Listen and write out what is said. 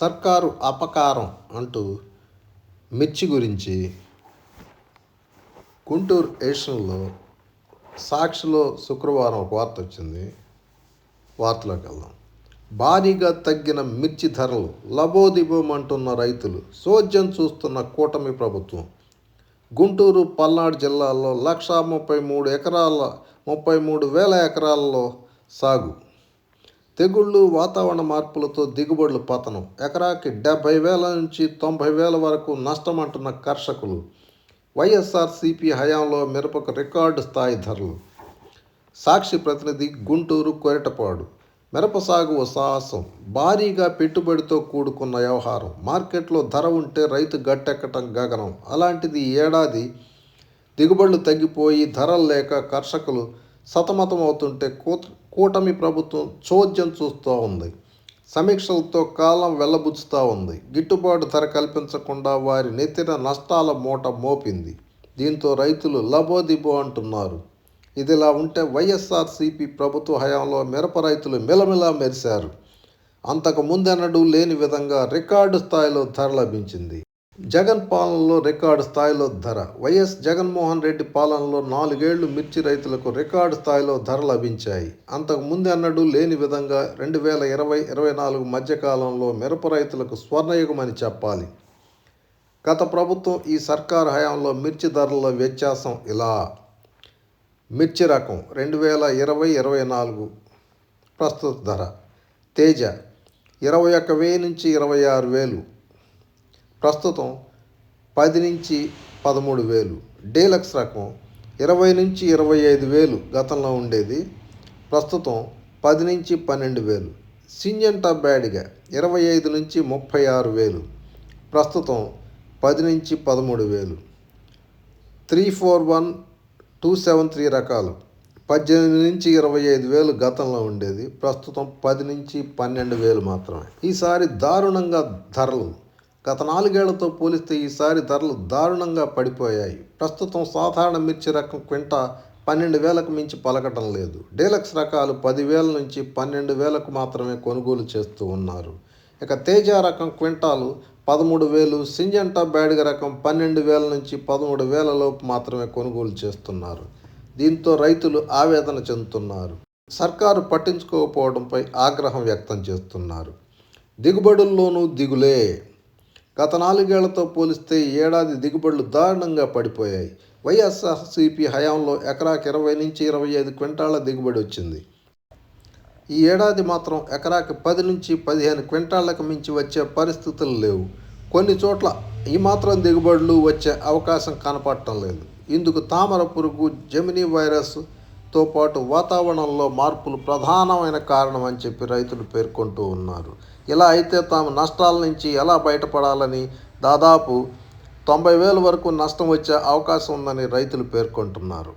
సర్కారు అపకారం అంటూ మిర్చి గురించి గుంటూరు ఎడిషన్లో సాక్షిలో శుక్రవారం ఒక వార్త వచ్చింది. వార్తలోకి వెళ్దాం. భారీగా తగ్గిన మిర్చి ధరలు లబోదిబోమంటున్న రైతులు సోద్యం చూస్తున్న కూటమి ప్రభుత్వం. గుంటూరు పల్నాడు జిల్లాల్లో లక్షా ముప్పై మూడు ఎకరాల ముప్పై మూడు వేల ఎకరాల్లో సాగు. తెగుళ్ళు వాతావరణ మార్పులతో దిగుబడులు పతనం. ఎకరాకి డెబ్బై వేల నుంచి తొంభై వేల వరకు నష్టమంటున్న కర్షకులు. వైఎస్ఆర్సీపీ హయాంలో మిరపకు రికార్డు స్థాయి ధరలు. సాక్షి ప్రతినిధి గుంటూరు కొరటపాడు. మిరప సాగు సాహసం. భారీగా పెట్టుబడితో కూడుకున్న వ్యవహారం. మార్కెట్లో ధర ఉంటే రైతు గట్టెక్కటం గగనం. అలాంటిది ఏడాది దిగుబడులు తగ్గిపోయి ధరలు లేక కర్షకులు సతమతమవుతుంటే కూత కూటమి ప్రభుత్వం చోద్యం చూస్తూ ఉంది. సమీక్షలతో కాలం వెళ్ళబుచ్చుతూ ఉంది. గిట్టుబాటు ధర కల్పించకుండా వారి నెత్తిన నష్టాల మూట మోపింది. దీంతో రైతులు లబోదిబో అంటున్నారు. ఇదిలా ఉంటే వైఎస్ఆర్సీపీ ప్రభుత్వ హయాంలో మిరప రైతులు మిలమిలా మెరిశారు. అంతకు ముందెన్నడూ లేని విధంగా రికార్డు స్థాయిలో ధర లభించింది. జగన్ పాలనలో రికార్డు స్థాయిలో ధర. వైఎస్ జగన్మోహన్ రెడ్డి పాలనలో నాలుగేళ్ళు మిర్చి రైతులకు రికార్డు స్థాయిలో ధర లభించాయి. అంతకు ముందెన్నడూ లేని విధంగా రెండు వేల ఇరవై ఇరవై నాలుగు మధ్యకాలంలో మిరప రైతులకు స్వర్ణయుగమని చెప్పాలి. గత ప్రభుత్వం ఈ సర్కారు హయాంలో మిర్చి ధరల్లో వ్యత్యాసం ఇలా. మిర్చి రకం రెండు వేల ఇరవై ఇరవై నాలుగు ప్రస్తుత ధర. తేజ ఇరవై ఒక్క వెయ్యి నుంచి ఇరవై ఆరు వేలు. ప్రస్తుతం పది నుంచి పదమూడు వేలు. డీలక్స్ రకం ఇరవై నుంచి ఇరవై ఐదు వేలు గతంలో ఉండేది. ప్రస్తుతం పది నుంచి పన్నెండు వేలు. సింజంటా బ్యాడిగా ఇరవై ఐదు నుంచి ముప్పై ఆరు వేలు. ప్రస్తుతం పది నుంచి పదమూడు వేలు. Three four one two seven three రకాలు. పద్దెనిమిది నుంచి ఇరవై ఐదు వేలు గతంలో ఉండేది. ప్రస్తుతం పది నుంచి పన్నెండు వేలు మాత్రమే. ఈసారి దారుణంగా ధరలు గత నాలుగేళ్ళతో పోలిస్తే ఈసారి ధరలు దారుణంగా పడిపోయాయి. ప్రస్తుతం సాధారణ మిర్చి రకం క్వింటా పన్నెండు వేలకు మించి పలకటం లేదు. డీలక్స్ రకాలు పదివేల నుంచి పన్నెండు వేలకు మాత్రమే కొనుగోలు చేస్తూ ఉన్నారు. ఇక తేజ రకం క్వింటాలు పదమూడు వేలు సింజంటా బ్యాడిగ రకం పన్నెండు వేల నుంచి పదమూడు వేల లోపు మాత్రమే కొనుగోలు చేస్తున్నారు. దీంతో రైతులు ఆవేదన చెందుతున్నారు. సర్కారు పట్టించుకోకపోవడంపై ఆగ్రహం వ్యక్తం చేస్తున్నారు. దిగుబడుల్లోనూ దిగులే. గత నాలుగేళ్ళతో పోలిస్తే ఏడాది దిగుబడులు దారుణంగా పడిపోయాయి. వైఎస్ఆర్సీపీ హయాంలో ఎకరాకి ఇరవై నుంచి ఇరవై ఐదు క్వింటాల దిగుబడి వచ్చింది. ఈ ఏడాది మాత్రం ఎకరాకి పది నుంచి పదిహేను క్వింటాళ్ళకు మించి వచ్చే పరిస్థితులు లేవు. కొన్ని చోట్ల ఈ మాత్రం దిగుబడులు వచ్చే అవకాశం కనపడటం లేదు. ఇందుకు తామర పురుగు జెమినీ వైరస్తో పాటు వాతావరణంలో మార్పులు ప్రధానమైన కారణం అని చెప్పి రైతులు పేర్కొంటూ ఉన్నారు. ఇలా అయితే తాము నష్టాల నుంచి ఎలా బయటపడాలని దాదాపు తొంభై వేల వరకు నష్టం వచ్చే అవకాశం ఉందని రైతులు పేర్కొంటున్నారు.